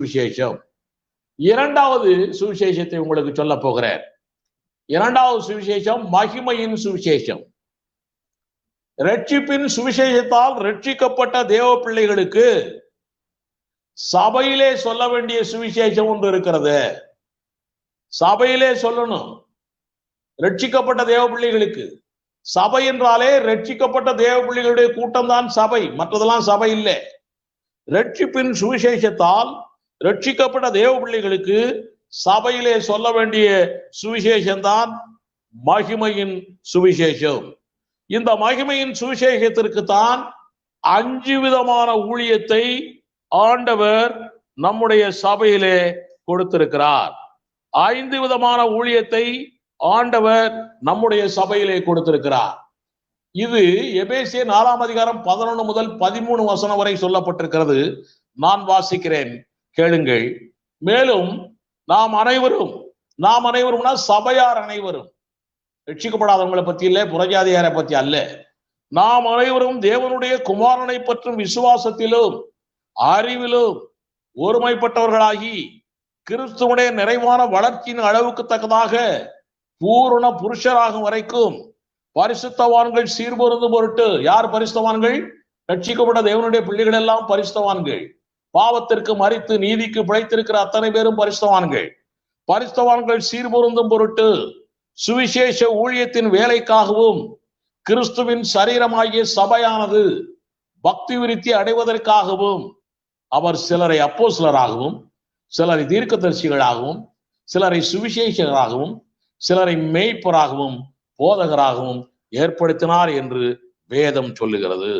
சுவிசேஷம். இரண்டாவது சுவிசேஷத்தை உங்களுக்கு சொல்ல போகிறேன். இரண்டாவது சுவிசேஷம் மகிமையின் சுவிசேஷம். ரட்சிப்பின் சுவிசேஷத்தால் ரட்சிக்கப்பட்ட தேவ பிள்ளைகளுக்கு சபையிலே சொல்ல வேண்டிய சுவிசேஷம் ஒன்று இருக்கிறது. சபையிலே சொல்லணும். ரட்சிக்கப்பட்ட தேவ பிள்ளைகளுக்கு சபை என்றாலே ரட்சிக்கப்பட்ட தேவ பிள்ளைகளுடைய கூட்டம் தான் சபை. மற்றதெல்லாம் சபை இல்லை. ரட்சிப்பின் சுவிசேஷத்தால் ரட்சிக்கப்பட்ட தேவ பிள்ளைகளுக்கு சபையிலே சொல்ல வேண்டிய சுவிசேஷம்தான் மகிமையின் சுவிசேஷம். இந்த மகிமையின் சுவிசேஷத்திற்கு தான் அஞ்சு விதமான ஊழியத்தை ஆண்டவர் நம்முடைய சபையிலே கொடுத்திருக்கிறார். ஐந்து விதமான ஊழியத்தை ஆண்டவர் நம்முடைய சபையிலே கொடுத்திருக்கிறார். இது எபேசிய நாலாம் அதிகாரம் பதினொன்று முதல் பதிமூணு வசனம் வரை சொல்லப்பட்டிருக்கிறது. நான் வாசிக்கிறேன். கேளுங்கள். மேலும் நாம் அனைவரும் நாம் அனைவரும்னா சபையார் அனைவரும். ரட்சிக்கப்படாதவங்களை பத்தி இல்ல புறஜாதியாரை பத்தி அல்ல. நாம் அனைவரும் தேவனுடைய குமாரனை பற்றும் விசுவாசத்திலும் அறிவிலும் ஒருமைப்பட்டவர்களாகி கிறிஸ்துவனுடைய நிறைவான வளர்ச்சியின் அளவுக்கு தக்கதாக பூரண புருஷராகும் வரைக்கும் பரிசுத்தவான்கள் சீர்பொருந்து பொருட்டு யார் பரிசுத்தவான்கள்? ரட்சிக்கப்பட்ட தேவனுடைய பிள்ளைகள் எல்லாம் பரிசுத்தவான்கள். பாவத்திற்கு மறித்து நீதிக்கு பிழைத்திருக்கிற அத்தனை பேரும் பரிசுத்தவான்கள். பரிசுத்தவான்கள் சீர்பொருந்தும் பொருட்டு சுவிசேஷ ஊழியத்தின் வேலைக்காகவும் கிறிஸ்துவின் சரீரமாகிய சபையானது பக்தி விருத்தி அடைவதற்காகவும் அவர் சிலரை அப்போ சிலராகவும் சிலரை தீர்க்கதரிசிகளாகவும் சிலரை சுவிசேஷகராகவும் சிலரை மேய்ப்பராகவும் போதகராகவும் ஏற்படுத்தினார் என்று வேதம் சொல்லுகிறது.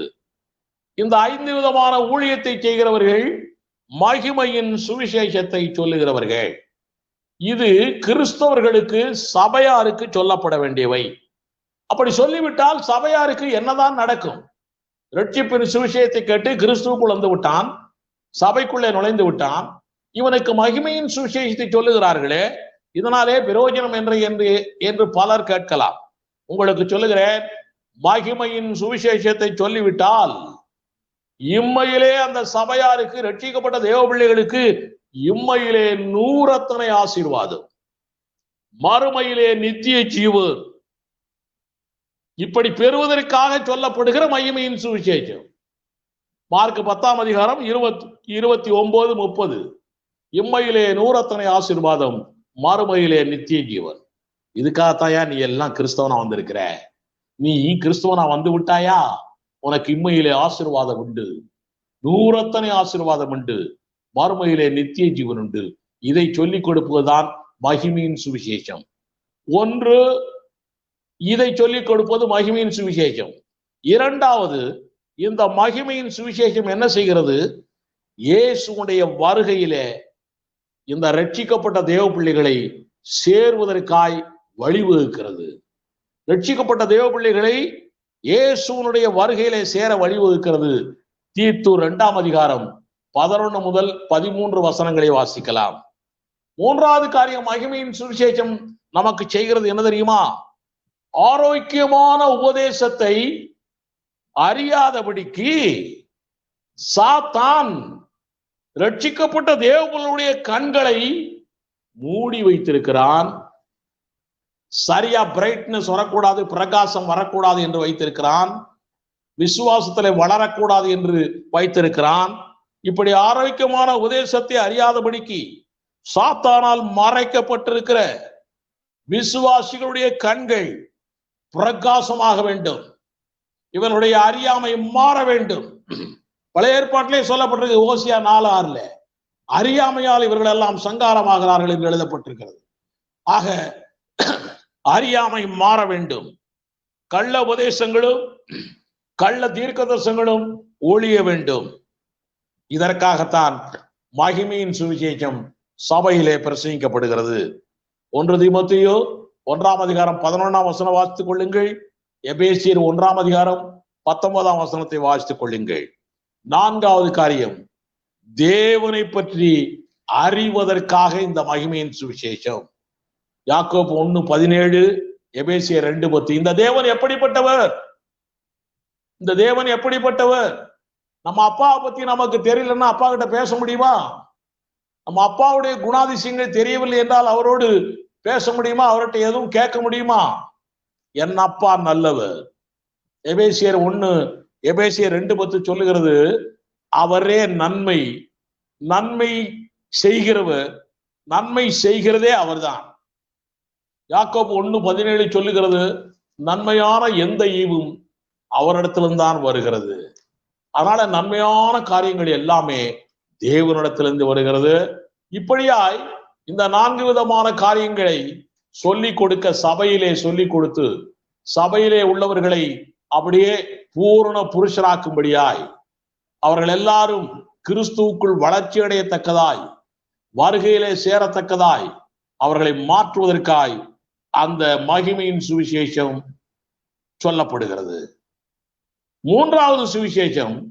இந்த ஐந்து விதமான ஊழியத்தை செய்கிறவர்கள் மகிமையின் சுவிசேஷத்தை சொல்லுகிறவர்கள். இது கிறிஸ்தவர்களுக்கு சபையாருக்கு சொல்லப்பட வேண்டியவை. அப்படி சொல்லிவிட்டால் சபையாருக்கு என்னதான் நடக்கும்? ரட்சிப்பின் சுவிசேஷத்தை கேட்டு கிறிஸ்துவுக்குள் வந்து விட்டான் சபைக்குள்ளே நுழைந்து விட்டான் இவனுக்கு மகிமையின் சுவிசேஷத்தை சொல்லுகிறார்களே இதனாலே பிரயோஜனம் என்று என்று என்று பலர் கேட்கலாம். உங்களுக்கு சொல்லுகிறேன் மகிமையின் சுவிசேஷத்தை சொல்லிவிட்டால் இம்மையிலே அந்த சபையாருக்கு ரட்சிக்கப்பட்ட தேவ பிள்ளைகளுக்கு இம்மையிலே நூறத்தனை ஆசீர்வாதம். மறுமையிலே நித்திய ஜீவு. இப்படி பெறுவதற்காக சொல்லப்படுகிற மகிமையின் சுவிசேஷம். மார்க் பத்தாம் அதிகாரம் இருபத்தி இருபத்தி ஒன்பது முப்பது. இம்மையிலே நூறத்தனை ஆசீர்வாதம் மறுமையிலே நித்திய ஜீவன். இதுக்காகத்தாயா நீ எல்லாம் கிறிஸ்தவனா வந்திருக்கிற? நீ கிறிஸ்தவனா வந்து விட்டாயா? உனக்கு இம்மையிலே ஆசீர்வாதம் உண்டு. நூறத்தனை ஆசீர்வாதம் உண்டு. மறுமையிலே நித்திய ஜீவன் உண்டு. இதை சொல்லிக் கொடுப்பதுதான் மகிமையின் சுவிசேஷம். ஒன்று இதை சொல்லிக் கொடுப்பது மகிமையின் சுவிசேஷம். இரண்டாவது இந்த மகிமையின் சுவிசேஷம் என்ன செய்கிறது? இயேசுடைய வருகையிலே இந்த ரட்சிக்கப்பட்ட தேவ பிள்ளைகளை சேர்வதற்காய் வழிவகுக்கிறது. ரட்சிக்கப்பட்ட தேவ பிள்ளைகளை இயேசுனுடைய வருகையிலே சேர வழிவகுக்கிறது தீத்து இரண்டாம் அதிகாரம் பதினொன்று முதல் பதிமூன்று வசனங்களை வாசிக்கலாம். மூன்றாவது காரியம் மகிமையின் சுவிசேஷம் நமக்கு செய்கிறது என்ன தெரியுமா? ஆரோக்கியமான உபதேசத்தை அறியாதபடிக்கு சாத்தான் ரட்சிக்கப்பட்ட தேவர்களுடைய கண்களை மூடி வைத்திருக்கிறான். சரியா பிரைட்னஸ் வரக்கூடாது பிரகாசம் வரக்கூடாது என்று வைத்திருக்கிறான். விசுவாசத்திலே வளரக்கூடாது என்று வைத்திருக்கிறான். இப்படி ஆரோக்கியமான உதேசத்தை அறியாதபடிக்கு சாத்தானால் மறைக்கப்பட்டிருக்கிற விசுவாசிகளுடைய கண்கள் பிரகாசமாக வேண்டும். இவனுடைய அறியாமை மாற வேண்டும். பழைய ஏற்பாட்டிலே சொல்லப்பட்டிருக்கு ஓசியா நாலு ஆறுல. அறியாமையால் இவர்கள் எல்லாம் சங்காரமாகிறார்கள் என்று எழுதப்பட்டிருக்கிறது. ஆக அறியாமை மாற வேண்டும். கள்ள உபதேசங்களும் கள்ள தீர்க்கதர்சங்களும் ஒழிய வேண்டும். இதற்காகத்தான் மகிமையின் சுவிசேஷம் சபையிலே பிரசங்கிக்கப்படுகிறது. ஒன்று திமுத்தையோ ஒன்றாம் அதிகாரம் பதினொன்றாம் வசனம் வாசித்துக் கொள்ளுங்கள். எபேசியர் ஒன்றாம் அதிகாரம் பத்தொன்பதாம் வசனத்தை வாசித்துக் கொள்ளுங்கள். நான்காவது காரியம் தேவனை பற்றி அறிவதற்காக இந்த மகிமையின் சுவிசேஷம். யாக்கோப் ஒன்னு பதினேழு எபேசிய ரெண்டு பத்து. இந்த தேவன் எப்படிப்பட்டவர்? இந்த தேவன் எப்படிப்பட்டவர்? நம்ம அப்பாவை பத்தி நமக்கு தெரியலன்னா அப்பா கிட்ட பேச முடியுமா? நம்ம அப்பாவுடைய குணாதிசயங்கள் தெரியவில்லை என்றால் அவரோடு பேச முடியுமா? அவர்கிட்ட எதுவும் கேட்க முடியுமா? என் அப்பா நல்லவர். எபேசியர் ஒன்னு எபேசியர் ரெண்டு பத்து சொல்லுகிறது அவரே நன்மை. நன்மை செய்கிறவர். நன்மை செய்கிறதே அவர்தான். யாக்கோப் ஒண்ணு பதினேழு சொல்லுகிறது நன்மையான எந்த ஈவும் அவரிடத்திலிருந்தான் வருகிறது. அதனால நன்மையான காரியங்கள் எல்லாமே தேவனிடத்திலிருந்து வருகிறது. இப்படியாய் இந்த நான்கு விதமான காரியங்களை சொல்லிக் கொடுக்க சபையிலே சொல்லிக் கொடுத்து சபையிலே உள்ளவர்களை அப்படியே பூரண புருஷராக்கும்படியாய் அவர்கள் எல்லாரும் கிறிஸ்துவுக்குள் வளர்ச்சி அடையத்தக்கதாய் வருகையிலே சேரத்தக்கதாய் அவர்களை மாற்றுவதற்காய் அந்த மகிமையின் சுவிசேஷம் சொல்லப்படுகிறது. மூன்றாவது சுவிசேஷம்